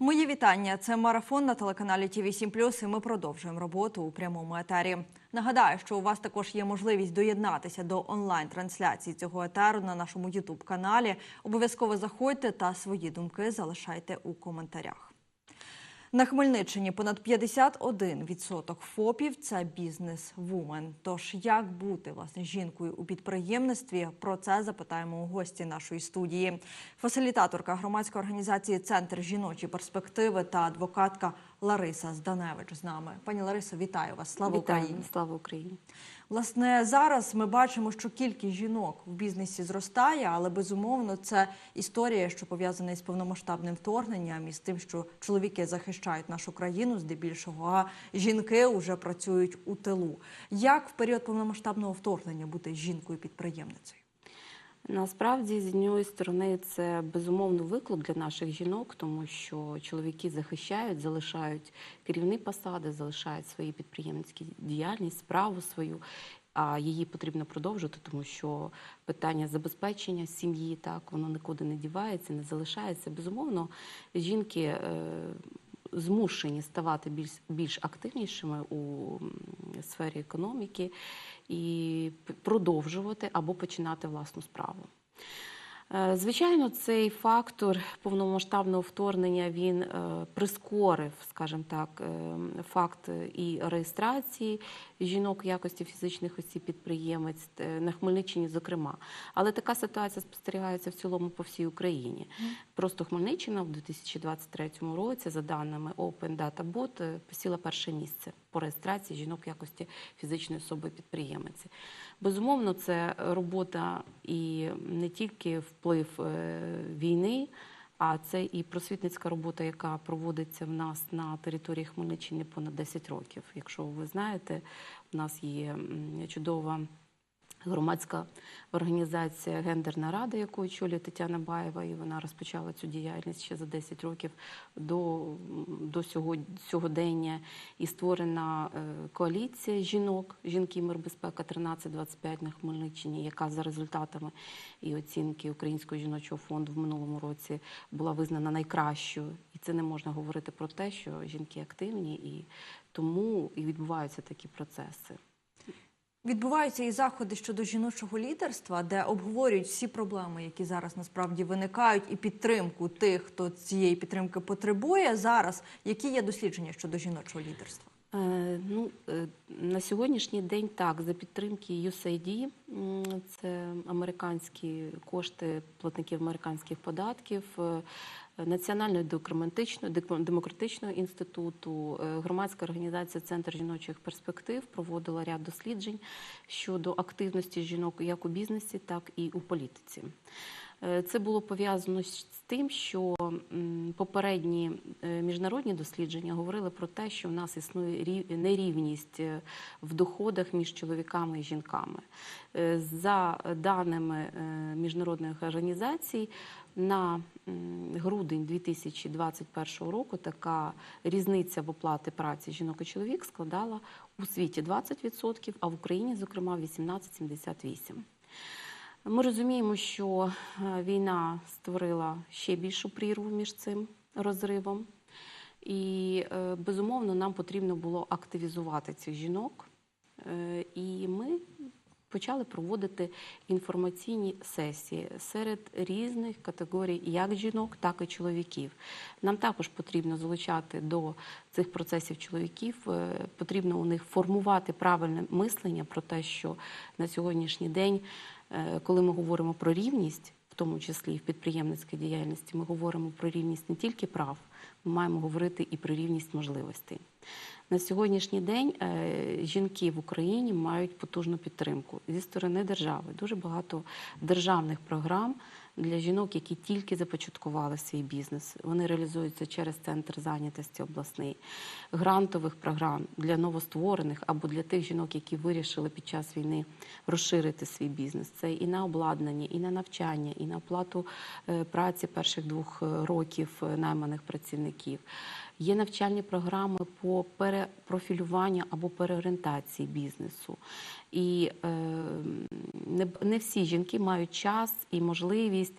Мої вітання. Це марафон на телеканалі ТІВІ 7 і ми продовжуємо роботу у прямому етері. Нагадаю, що у вас також є можливість доєднатися до онлайн-трансляції цього етеру на нашому Ютуб каналі. Обов'язково заходьте та свої думки залишайте у коментарях. На Хмельниччині понад 51% ФОПів це бізнес-вумен. Тож як бути власне жінкою у підприємництві? Про це запитаємо у гості нашої студії. Фасилітаторка громадської організації Центр жіночі перспективи та адвокатка Лариса Зданевич з нами. Пані Ларисо, вітаю вас! Слава Вітаю, Україні! Слава Україні! Власне, зараз ми бачимо, що кількість жінок в бізнесі зростає, але безумовно це історія, що пов'язана із повномасштабним вторгненням і з тим, що чоловіки захищають нашу країну здебільшого, а жінки вже працюють у тилу. Як в період повномасштабного вторгнення бути жінкою-підприємницею? Насправді, з однієї сторони, це безумовно виклик для наших жінок, тому що чоловіки захищають, залишають керівні посади, залишають свої підприємницькі діяльність, справу свою. А її потрібно продовжувати, тому що питання забезпечення сім'ї так воно нікуди не дівається, не залишається. Безумовно, жінки е, змушені ставати більш більш активнішими у сфері економіки і продовжувати або починати власну справу. Е, Звичайно, цей фактор повномасштабного вторгнення він е, прискорив, скажімо так, е, факт і реєстрації жінок в якості фізичних осіб підприємець е, на Хмельниччині, зокрема. Але така ситуація спостерігається в цілому по всій Україні. Просто Хмельниччина в 2023 році, за даними Open Data Bot, е, посіла перше місце по реєстрації жінок в якості фізичної особи підприємиці. Безумовно, це робота і не тільки вплив е, війни, а це і просвітницька робота, яка проводиться в нас на території Хмельниччини понад 10 років. Якщо ви знаєте, в нас є чудова. Громадська організація Гендерна рада, яку очолює Тетяна Баєва, і вона розпочала цю діяльність ще за 10 років до, до сьогодення. І створена е, коаліція жінок, жінки мир безпека 1325 на Хмельниччині, яка за результатами і оцінки Українського жіночого фонду в минулому році була визнана найкращою. І це не можна говорити про те, що жінки активні, і тому і відбуваються такі процеси. Відбуваються і заходи щодо жіночого лідерства, де обговорюють всі проблеми, які зараз насправді виникають, і підтримку тих, хто цієї підтримки потребує. Зараз які є дослідження щодо жіночого лідерства? Е, Ну, е, на сьогоднішній день так, за підтримки USAID, це американські кошти платників американських податків, е, Національного демократичного, демократичного інституту, е, громадська організація Центр жіночих перспектив проводила ряд досліджень щодо активності жінок як у бізнесі, так і у політиці. Е, Це було пов'язано з тим, що попередні е, міжнародні дослідження говорили про те, що в нас існує рів- нерівність е, в доходах між чоловіками і жінками. За даними міжнародних організацій, на грудень 2021 року така різниця в оплаті праці жінок і чоловік складала у світі 20%, а в Україні, зокрема, 18,78%. Ми розуміємо, що е, війна створила ще більшу прірву між цим розривом, і е, безумовно нам потрібно було активізувати цих жінок. Е, І ми почали проводити інформаційні сесії серед різних категорій, як жінок, так і чоловіків. Нам також потрібно залучати до цих процесів чоловіків. Потрібно у них формувати правильне мислення про те, що на сьогоднішній день, коли ми говоримо про рівність, в тому числі і в підприємницькій діяльності, ми говоримо про рівність не тільки прав, ми маємо говорити і про рівність можливостей. На сьогоднішній день е, жінки в Україні мають потужну підтримку зі сторони держави. Дуже багато державних програм для жінок, які тільки започаткували свій бізнес. Вони реалізуються через центр зайнятості обласний, грантових програм для новостворених або для тих жінок, які вирішили під час війни розширити свій бізнес. Це і на обладнання, і на навчання, і на оплату е, праці перших двох е, років е, найманих працівників. Є навчальні програми по перепрофілюванню або переорієнтації бізнесу. І е, не, не всі жінки мають час і можливість.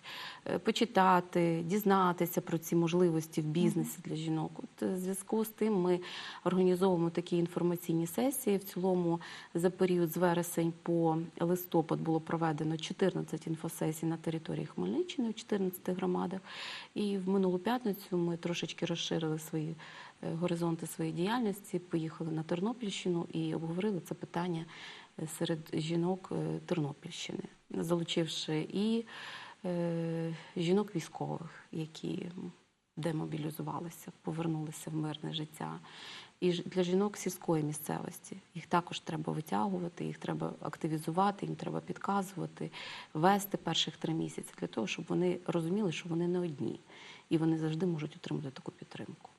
е, почитати, дізнатися про ці можливості в бізнесі для жінок. От е, в зв'язку з тим ми організовуємо такі інформаційні сесії. В цілому за період з вересень по листопад було проведено 14 інфосесій на території Хмельниччини в 14 громадах. І в минулу п'ятницю ми трошечки розширили свої е, горизонти своєї діяльності, поїхали на Тернопільщину і обговорили це питання серед жінок е, Тернопільщини, залучивши і е, жінок військових, які демобілізувалися, повернулися в мирне життя. І для жінок сільської місцевості їх також треба витягувати, їх треба активізувати, їм треба підказувати, вести перших три місяці для того, щоб вони розуміли, що вони не одні, і вони завжди можуть отримати таку підтримку.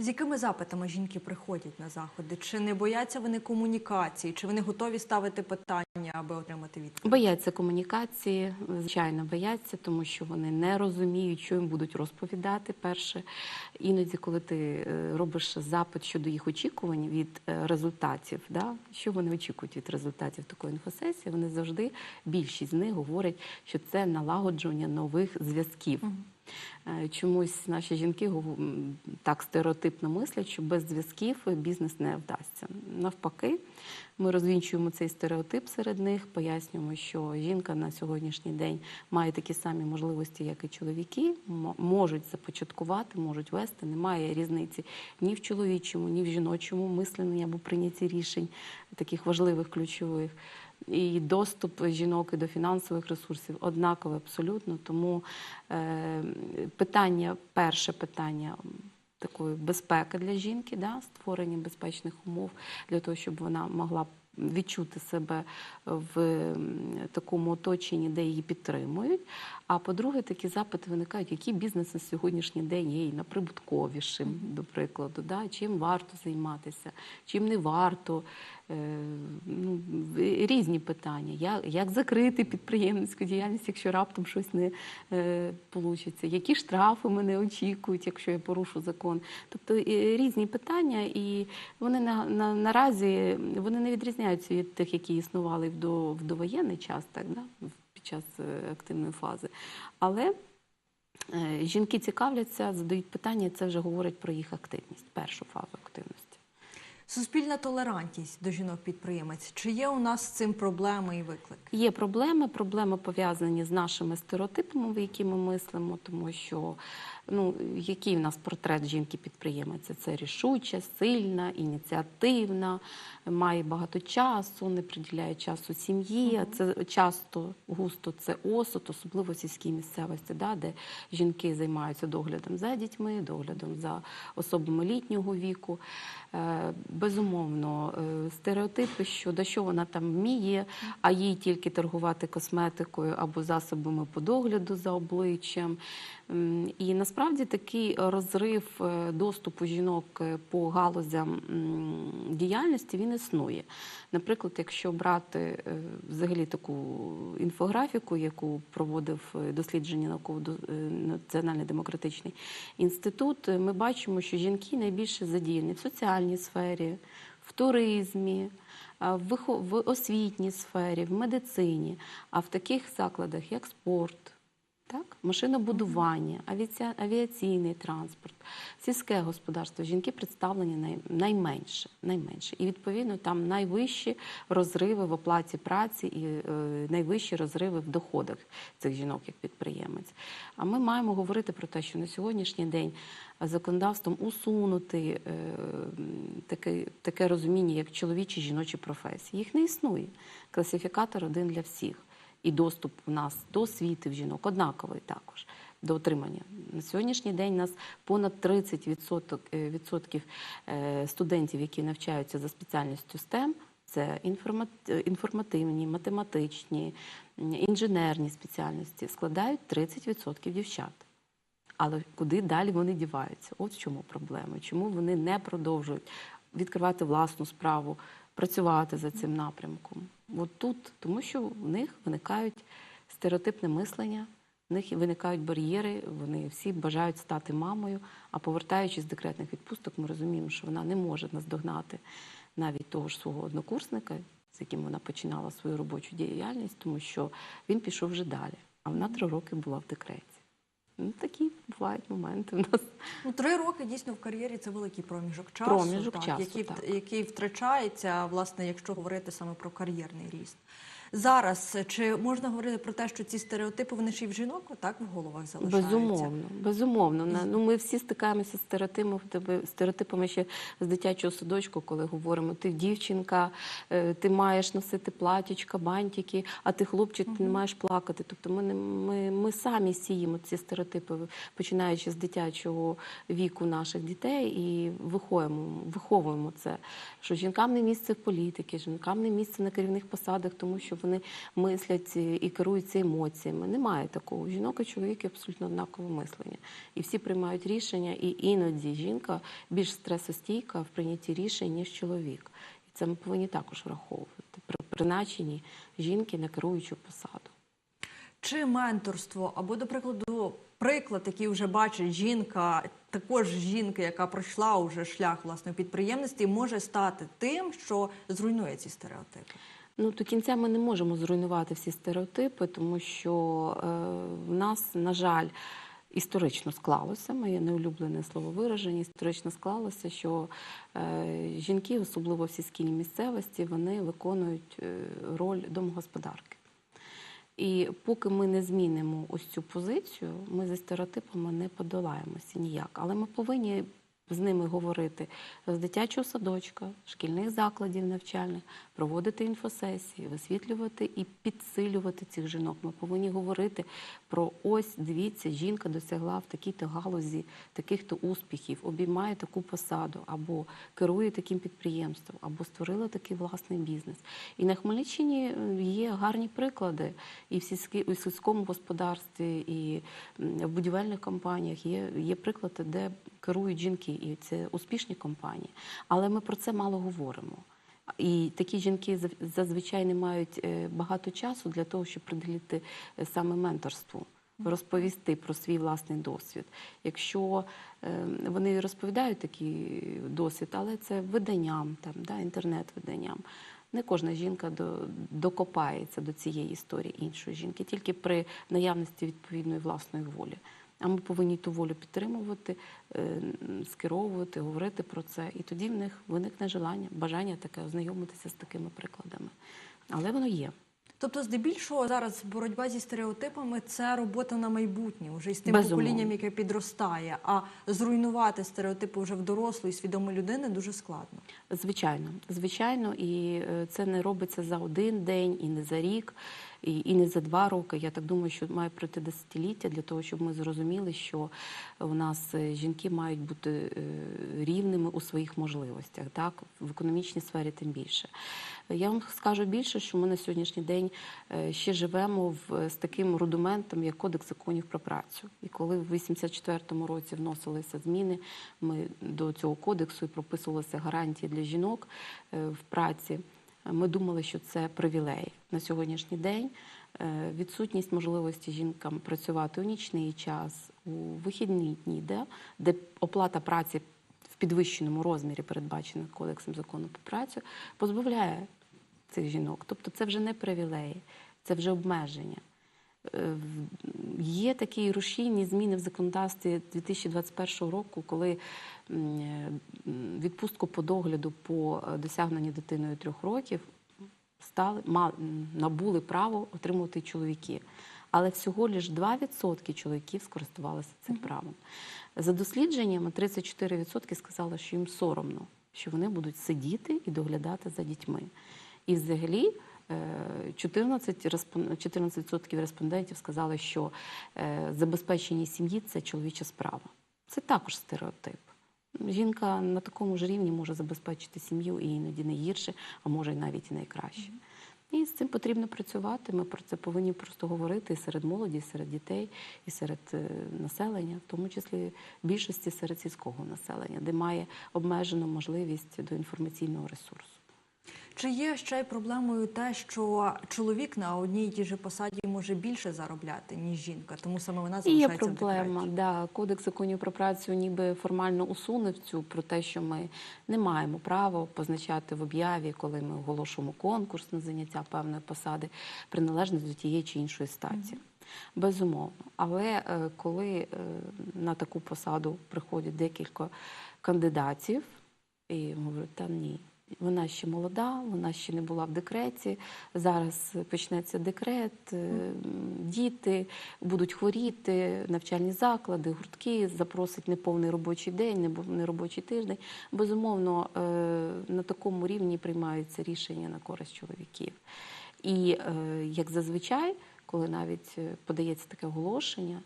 З якими запитами жінки приходять на заходи? Чи не бояться вони комунікації? Чи вони готові ставити питання, аби отримати відповідь? Бояться комунікації, звичайно, бояться, тому що вони не розуміють, що їм будуть розповідати. Перше, іноді, коли ти е, робиш запит щодо їх очікувань від е, результатів, да, що вони очікують від результатів такої інфосесії, вони завжди більшість з них говорять, що це налагодження нових зв'язків. Е, Чомусь наші жінки так стереотипно мислять, що без зв'язків бізнес не вдасться. Навпаки, ми розвінчуємо цей стереотип серед них, пояснюємо, що жінка на сьогоднішній день має такі самі можливості, як і чоловіки, можуть започаткувати, можуть вести. Немає різниці ні в чоловічому, ні в жіночому мисленні або прийнятті рішень, таких важливих ключових. І доступ жінок і до фінансових ресурсів однаковий абсолютно. Тому е, питання, перше питання такої безпеки для жінки, да, створення безпечних умов для того, щоб вона могла відчути себе в такому оточенні, де її підтримують. А по-друге, такі запити виникають, який бізнес на сьогоднішній день є наприбутковішим, до прикладу, да? чим варто займатися, чим не варто. Е, ну, різні питання. Як, як закрити підприємницьку діяльність, якщо раптом щось не е, вийде? Які штрафи мене очікують, якщо я порушу закон? Тобто е, різні питання, і вони на, на, наразі вони не відрізняються від тих, які існували в, до, в довоєнний час, так, да? під час е, активної фази. Але е, жінки цікавляться, задають питання, це вже говорить про їх активність, першу фазу активності. Суспільна толерантність до жінок-підприємець. Чи є у нас з цим проблеми і виклики? Є проблеми, проблеми пов'язані з нашими стереотипами, в які ми мислимо, тому що ну, який в нас портрет жінки-підприємиця? Це рішуча, сильна, ініціативна, має багато часу, не приділяє часу сім'ї. а Це часто густо це осуд, особливо в сільській місцевості, да, де жінки займаються доглядом за дітьми, доглядом за особами літнього віку. Безумовно, е, стереотипи, що до що вона там вміє, а їй тільки торгувати косметикою або засобами по догляду за обличчям. І насправді такий розрив е, доступу жінок е, по галузям діяльності він існує. Наприклад, якщо брати взагалі таку інфографіку, яку проводив дослідження науково Національний демократичний інститут, ми бачимо, що жінки найбільше задіяні в соціальній сфері, в туризмі. В освітній сфері, в медицині, а в таких закладах, як спорт, так? машинобудування, авіація- авіаційний транспорт, сільське господарство. Жінки представлені най, найменше, найменше. І відповідно там найвищі розриви в оплаті праці і е, найвищі розриви в доходах цих жінок як підприємець. А ми маємо говорити про те, що на сьогоднішній день законодавством усунути е, таке, таке розуміння, як чоловічі жіночі професії. Їх не існує. Класифікатор один для всіх і доступ у нас до освіти в жінок однаковий також до отримання. На сьогоднішній день у нас понад 30% відсоток, е, е, студентів, які навчаються за спеціальністю STEM, це е, інформативні, математичні, інженерні спеціальності, складають 30% дівчат. Але куди далі вони діваються? От в чому проблема. Чому вони не продовжують відкривати власну справу, працювати за цим напрямком? От тут, тому що в них виникають стереотипне мислення, в них виникають бар'єри, вони всі бажають стати мамою. А повертаючись з декретних відпусток, ми розуміємо, що вона не може наздогнати навіть того ж свого однокурсника, з яким вона починала свою робочу діяльність, тому що він пішов вже далі. а вона три роки була в декреті. Ну, такі бувають моменти в нас. Ну, три роки дійсно в кар'єрі це великий проміжок часу, Проміжок так, часу, який, так. який втрачається, власне, якщо говорити саме про кар'єрний ріст. Зараз чи можна говорити про те, що ці стереотипи вони ж і в жінок так в головах залишаються? Безумовно, безумовно. Ну, ми всі стикаємося з стереотипами, стереотипами ще з дитячого садочку, коли говоримо, ти дівчинка, е, ти маєш носити платічка, бантики, а ти хлопчик, ти не маєш плакати. Тобто ми, не- ми, ми самі сіємо ці стереотипи, починаючи з дитячого віку наших дітей і виховуємо, виховуємо це, що жінкам не місце в політиці, жінкам не місце на керівних посадах, тому що вони мислять і керуються емоціями. Немає такого. Жінок і чоловік абсолютно однакове мислення. І всі приймають рішення, і іноді жінка більш стресостійка в прийнятті рішень, ніж чоловік. І це ми повинні також враховувати при призначенні жінки на керуючу посаду. Чи менторство, або, до прикладу, приклад, який вже бачить жінка, також жінка, яка пройшла уже шлях власне підприємництві, може стати тим, що зруйнує ці стереотипи? Ну, до кінця ми не можемо зруйнувати всі стереотипи, тому що е, в нас, на жаль, історично склалося, моє неулюблене слово вираження, історично склалося, що е, жінки, особливо в сільській місцевості, вони виконують е, роль домогосподарки. І поки ми не змінимо ось цю позицію, ми зі стереотипами не подолаємося ніяк. Але ми повинні з ними говорити з дитячого садочка, шкільних закладів навчальних, проводити інфосесії, висвітлювати і підсилювати цих жінок. Ми повинні говорити про ось дивіться, жінка досягла в такій-то галузі таких-то успіхів, обіймає таку посаду, або керує таким підприємством, або створила такий власний бізнес. І на Хмельниччині е, є гарні приклади і в сільській сільському господарстві, і в будівельних компаніях є, є приклади, де керують жінки, і це успішні компанії. Але ми про це мало говоримо. І такі жінки зазвичай не мають е, багато часу для того, щоб приділити е, саме менторству, розповісти про свій власний досвід. Якщо е, вони розповідають такий досвід, але це виданням, там, да, інтернет-виданням. Не кожна жінка до, докопається до цієї історії іншої жінки, тільки при наявності відповідної власної волі. А ми повинні ту волю підтримувати, е, скеровувати, говорити про це. І тоді в них виникне желання, бажання таке ознайомитися з такими прикладами. Але воно є. Тобто, здебільшого зараз боротьба зі стереотипами це робота на майбутнє, вже із тим Безумовно. поколінням, яке підростає. А зруйнувати стереотипи вже в дорослої свідомої людини дуже складно. Звичайно, звичайно, і е, це не робиться за один день і не за рік, і, і не за два роки. Я так думаю, що має пройти десятиліття для того, щоб ми зрозуміли, що у нас е, жінки мають бути е, рівними у своїх можливостях, так в економічній сфері тим більше. Я вам скажу більше, що ми на сьогоднішній день е, ще живемо в, з таким рудиментом, як Кодекс законів про працю. І коли в 84-му році вносилися зміни, ми до цього кодексу і прописувалися гарантії для жінок в праці. Ми думали, що це привілей на сьогоднішній день. е, Відсутність можливості жінкам працювати у нічний час, у вихідні дні, де, де оплата праці в підвищеному розмірі, передбачена кодексом закону про працю, позбавляє цих жінок. Тобто це вже не привілеї, це вже обмеження. Е, Є такі рушійні зміни в законодавстві 2021 року, коли відпустку по догляду по е, досягненню дитиною трьох років стали набули право отримувати чоловіки. Але всього лише 2% чоловіків скористувалися цим правом. За дослідженнями 34% сказали, що їм соромно, що вони будуть сидіти і доглядати за дітьми. І взагалі е, 14 респон- 14% респондентів сказали, що е, забезпечення сім'ї це чоловіча справа. Це також стереотип. Жінка на такому ж рівні може забезпечити сім'ю і іноді не гірше, а може й навіть і найкраще. І з цим потрібно працювати. Ми про це повинні просто говорити і серед молоді, і серед дітей, і серед е, населення, в тому числі більшості серед сільського населення, де має обмежену можливість до інформаційного ресурсу. Чи є ще й проблемою те, що чоловік на одній і тій же посаді може більше заробляти, ніж жінка, тому саме вона залишається є проблема. Да, Кодекс законів про працю ніби формально усунув цю про те, що ми не маємо права позначати в об'яві, коли ми оголошуємо конкурс на заняття певної посади, приналежність до тієї чи іншої статі. Безумовно. Але е, коли е, на таку посаду приходять декілька кандидатів, і говорять, та ні, вона ще молода, вона ще не була в декреті. Зараз почнеться декрет, е, діти будуть хворіти, навчальні заклади, гуртки, запросить неповний робочий день, неповний робочий тиждень. Безумовно, е, на такому рівні приймаються рішення на користь чоловіків. І е, як зазвичай, коли навіть подається таке оголошення,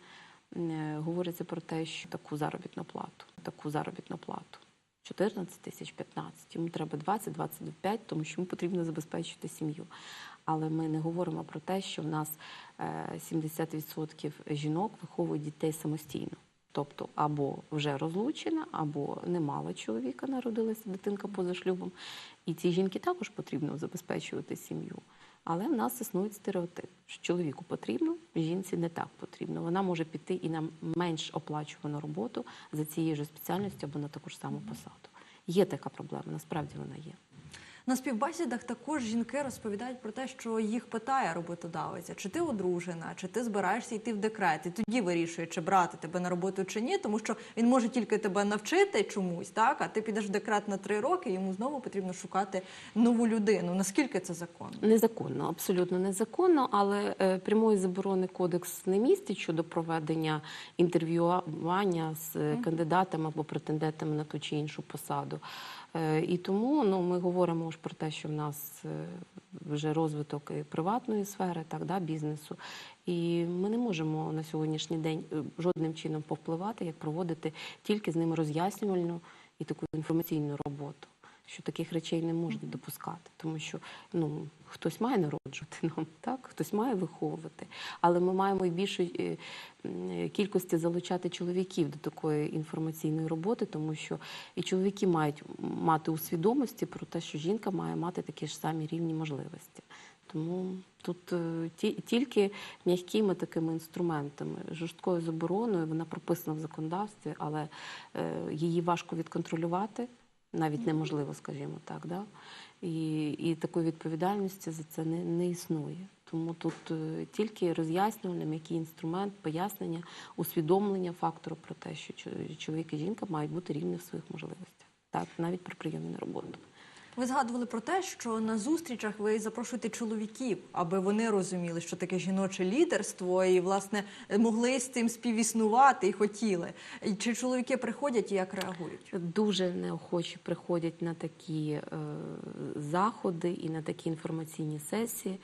говориться про те, що таку заробітну плату, таку заробітну плату. 14 тисяч 15, йому треба 20-25, тому що йому потрібно забезпечити сім'ю. Але ми не говоримо про те, що в нас е, 70% жінок виховують дітей самостійно. Тобто або вже розлучена, або не мала чоловіка, народилася дитинка поза шлюбом. І цій жінки також потрібно забезпечувати сім'ю. Але в нас існують стереотип, що чоловіку потрібно, жінці не так потрібно. Вона може піти і на менш оплачувану роботу за цією ж спеціальністю або на таку ж саму посаду. Є така проблема, насправді вона є. На співбесідах також жінки розповідають про те, що їх питає роботодавець, чи ти одружена, чи ти збираєшся йти в декрет, і тоді вирішує, чи брати тебе на роботу чи ні, тому що він може тільки тебе навчити чомусь, так а ти підеш в декрет на три роки, йому знову потрібно шукати нову людину. Наскільки це законно? Незаконно, абсолютно незаконно, але е, прямої заборони кодекс не містить щодо проведення інтерв'ювання з е, кандидатами або претендентами на ту чи іншу посаду. Е, І тому ну, ми говоримо ж про те, що в нас е, вже розвиток і приватної сфери, так, да, бізнесу. І ми не можемо на сьогоднішній день е, жодним чином повпливати, як проводити тільки з ними роз'яснювальну і таку інформаційну роботу. Що таких речей не можна допускати, тому що ну хтось має народжувати нам, так? Хтось має виховувати, але ми маємо і більшої е, кількості залучати чоловіків до такої інформаційної роботи, тому що і чоловіки мають мати у свідомості про те, що жінка має мати такі ж самі рівні можливості. Тому тут е, ті, тільки м'якими такими інструментами, жорсткою забороною, вона прописана в законодавстві, але е, її важко відконтролювати, навіть неможливо, скажімо так. Да? І, і такої відповідальності за це не, не існує. Тому тут е, тільки роз'яснювальним м'який інструмент, пояснення, усвідомлення фактору про те, що чо- чоловік і жінка мають бути рівні в своїх можливостях, так навіть при прийомі на роботу. Ви згадували про те, що на зустрічах ви запрошуєте чоловіків, аби вони розуміли, що таке жіноче лідерство, і власне могли з цим співіснувати і хотіли. Чи чоловіки приходять і як реагують? Дуже неохоче приходять на такі е, заходи і на такі інформаційні сесії.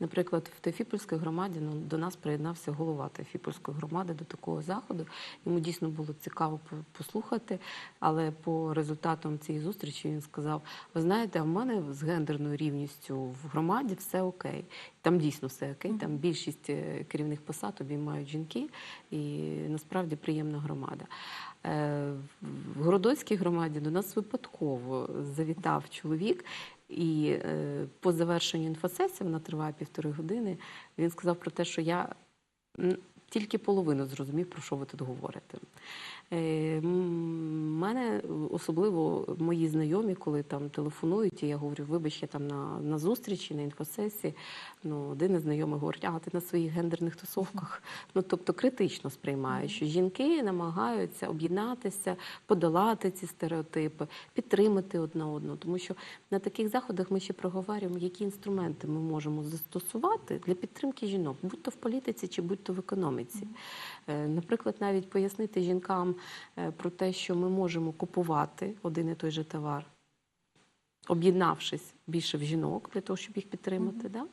Наприклад, в Теофіпольській громаді ну, до нас приєднався голова Теофіпольської громади до такого заходу. Йому дійсно було цікаво послухати, але по результатам цієї зустрічі він сказав: ви знаєте, а в мене з гендерною рівністю в громаді все окей. Там дійсно все окей. Там більшість е, керівних посад обіймають жінки, і насправді приємна громада. Е, В Городоцькій громаді до нас випадково завітав чоловік, і е, по завершенню інфосесії, вона триває півтори години. Він сказав про те, що я тільки половину зрозумів, про що ви тут говорите. Е, мене особливо мої знайомі, коли там телефонують, і я говорю, вибач, я там на, на зустрічі, на інфосесії. Ну, один із знайомих говорить, а ти на своїх гендерних тусовках. Ну, тобто критично сприймають, що жінки намагаються об'єднатися, подолати ці стереотипи, підтримати одна одну. Тому що на таких заходах ми ще проговорюємо, які інструменти ми можемо застосувати для підтримки жінок, будь то в політиці чи будь то в економіці. Е, Наприклад, навіть пояснити жінкам про те, що ми можемо купувати один і той же товар, об'єднавшись більше в жінок для того, щоб їх підтримати, да?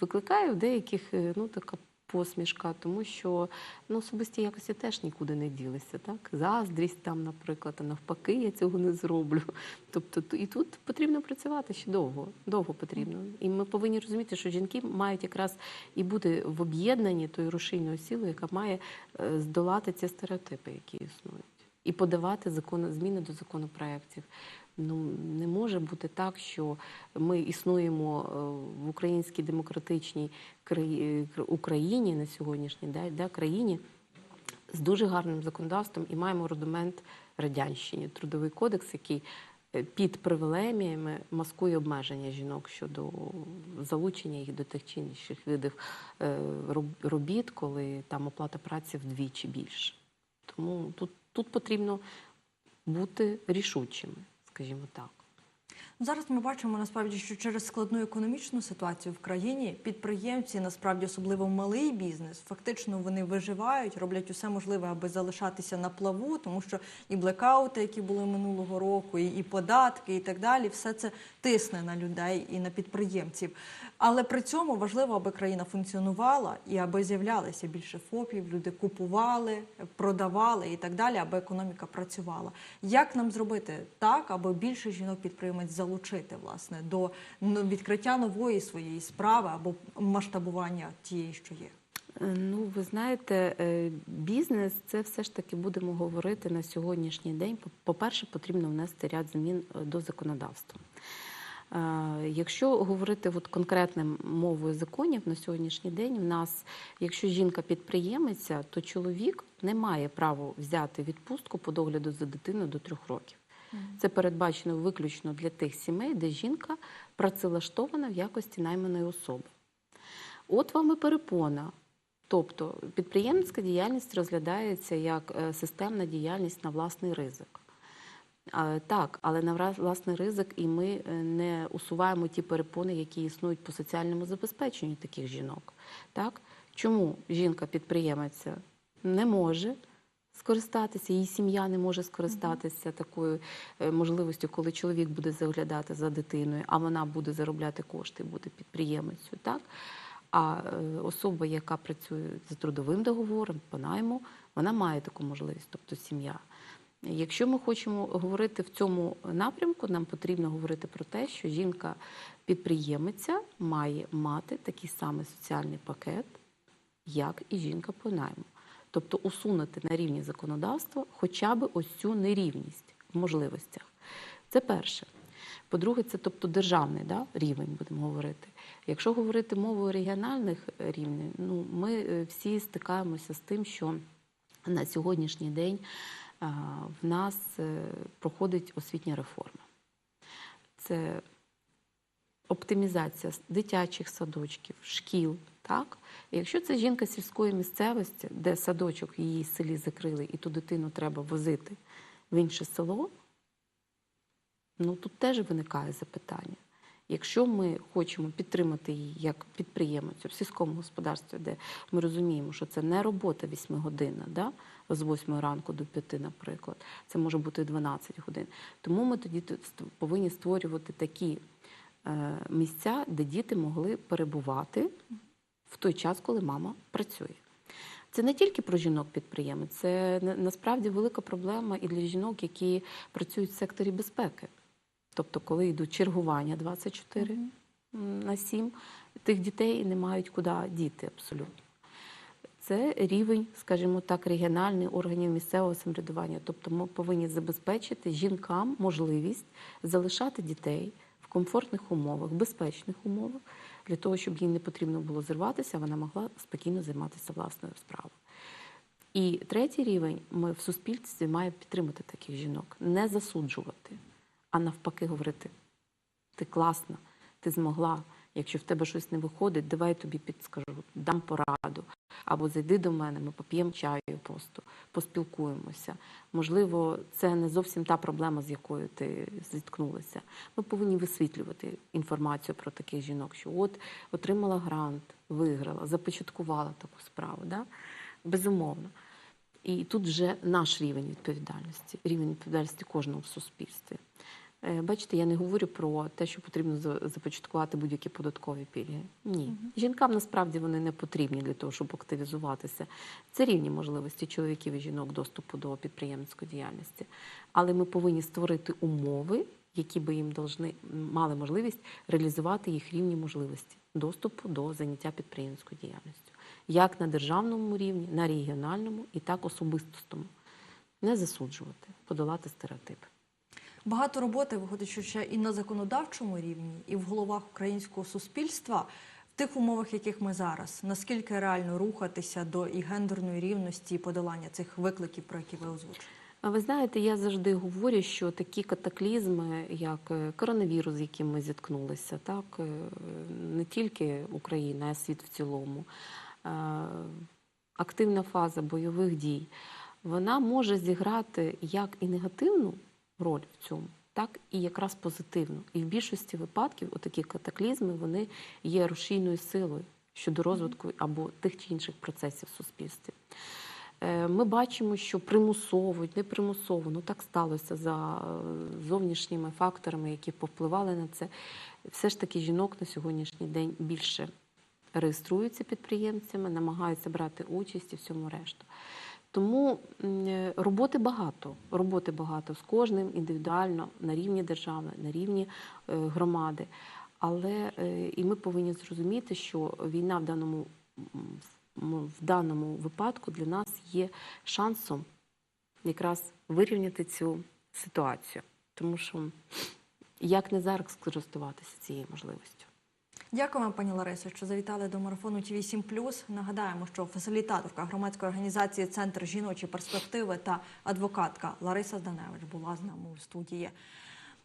викликає в деяких е, ну, така посмішка, тому що ну, особисті якості теж нікуди не ділися. Так? Заздрість там, наприклад, а навпаки, я цього не зроблю. Тобто і тут потрібно працювати ще довго, довго потрібно. І ми повинні розуміти, що жінки мають якраз і бути в об'єднанні тою рушійною силою, яка має е, здолати ці стереотипи, які існують, і подавати закон, зміни до законопроєктів. Ну не може бути так, що ми існуємо е, в українській демократичній е, Україні на сьогоднішній да, да, країні з дуже гарним законодавством і маємо рудимент радянщини, трудовий кодекс, який е, під привілеями маскує обмеження жінок щодо залучення їх до тих чи інших видів робіт, коли там оплата праці вдвічі більше. Тому тут, тут потрібно бути рішучими, скажімо так. Зараз ми бачимо насправді, що через складну економічну ситуацію в країні підприємці, насправді особливо малий бізнес, фактично вони виживають, роблять усе можливе, аби залишатися на плаву, тому що і блекаути, які були минулого року, і, податки, і так далі, все це тисне на людей і на підприємців. Але при цьому важливо, аби країна функціонувала і аби з'являлися більше ФОПів, люди купували, продавали і так далі, аби економіка працювала. Як нам зробити так, аби більше жінок-підприємець залучити власне до ну, відкриття нової своєї справи або масштабування тієї, що є? Е, Ну, ви знаєте, е, бізнес це все ж таки будемо говорити на сьогоднішній день. По- По-перше, потрібно внести ряд змін е, до законодавства. Якщо говорити от конкретним мовою законів на сьогоднішній день, в нас, якщо жінка підприємиця, то чоловік не має права взяти відпустку по догляду за дитиною до трьох років. Це передбачено виключно для тих сімей, де жінка працевлаштована в якості найманої особи. От вам і перепона. Тобто підприємницька діяльність розглядається як е, системна діяльність на власний ризик. Так, але на власний ризик і ми е, не усуваємо ті перепони, які існують по соціальному забезпеченню таких жінок. Так? Чому жінка-підприємиця не може скористатися, її сім'я не може скористатися такою е, можливістю, коли чоловік буде заглядати за дитиною, а вона буде заробляти кошти, буде підприємицею. Так? А е, особа, яка працює за трудовим договором, по найму, вона має таку можливість, тобто сім'я. Якщо ми хочемо говорити в цьому напрямку, нам потрібно говорити про те, що жінка-підприємиця має мати такий самий соціальний пакет, як і жінка по найму. Тобто усунути на рівні законодавства хоча б ось цю нерівність в можливостях. Це перше. По-друге, це тобто державний да, рівень, будемо говорити. Якщо говорити мовою регіональних е, рівнів, ну ми е, всі стикаємося з тим, що на сьогоднішній день а, в нас е, проходить освітня реформа. Це оптимізація дитячих садочків, шкіл. Так? Якщо це жінка сільської місцевості, де садочок в її селі закрили, і ту дитину треба возити в інше село, ну тут теж виникає запитання. Якщо ми хочемо підтримати її як підприємицю в сільському господарстві, де ми розуміємо, що це не робота 8 годинна, да? з 8 ранку до 5, наприклад, це може бути 12 годин. Тому ми тоді повинні створювати такі е, місця, де діти могли перебувати в той час, коли мама працює. Це не тільки про жінок-підприємець, це насправді велика проблема і для жінок, які працюють в секторі безпеки. Тобто, коли йдуть чергування 24 м, на 7, тих дітей не мають куди діти абсолютно. Це рівень, скажімо так, регіональний органів місцевого самоврядування. Тобто ми повинні забезпечити жінкам можливість залишати дітей в комфортних умовах, безпечних умовах, для того, щоб їй не потрібно було зриватися, вона могла спокійно займатися власною справою. І третій рівень ми в суспільстві маємо підтримати таких жінок, не засуджувати, а навпаки говорити: ти класна, ти змогла. Якщо в тебе щось не виходить, давай я тобі підскажу, дам пораду. Або зайди до мене, ми поп'ємо чаю просто, поспілкуємося. Можливо, це не зовсім та проблема, з якою ти зіткнулася. Ми повинні висвітлювати інформацію про таких жінок, що от отримала грант, виграла, започаткувала таку справу. Да? Безумовно. І тут вже наш рівень відповідальності, рівень відповідальності кожного в суспільстві. Е, Бачите, я не говорю про те, що потрібно за- започаткувати будь-які податкові пільги. Ні. Жінкам насправді вони не потрібні для того, щоб активізуватися. Це рівні можливості чоловіків і жінок доступу до підприємницької діяльності. Але ми повинні створити умови, які би їм должны, мали можливість реалізувати їх рівні можливості доступу до заняття підприємницькою діяльністю. Як на державному рівні, на регіональному і так особистому. Не засуджувати, подолати стереотипи. Багато роботи виходить, що ще і на законодавчому рівні, і в головах українського суспільства в тих умовах, яких ми зараз. Наскільки реально рухатися до і гендерної рівності, і подолання цих викликів, про які ви озвучили? Ви знаєте, я завжди говорю, що такі катаклізми, як е, коронавірус, з яким ми зіткнулися, так е, не тільки Україна, а світ в цілому, е, активна фаза бойових дій, вона може зіграти як і негативну роль в цьому, так і якраз позитивну. І в більшості випадків такі катаклізми вони є рушійною силою щодо розвитку або тих чи інших процесів в суспільстві. Е, Ми бачимо, що примусово, не примусово, ну так сталося за е, зовнішніми факторами, які повпливали на це. Все ж таки жінок на сьогоднішній день більше реєструються підприємцями, намагаються брати участь і всьому решту. Тому е, роботи багато. Роботи багато з кожним індивідуально на рівні держави, на рівні е, громади. Але е, і ми повинні зрозуміти, що війна в даному в даному випадку для нас є шансом якраз вирівняти цю ситуацію. Тому що як не зараз скористуватися цією можливістю. Дякуємо, пані Ларисо, що завітали до марафону ТВ 7 Нагадаємо, що фасилітаторка громадської організації Центр жіночі перспективи та адвокатка Лариса Зданевич була з нами у студії.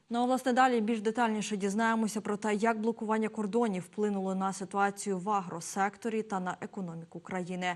Ну власне далі більш детальніше дізнаємося про те, як блокування кордонів вплинуло на ситуацію в агросекторі та на економіку країни.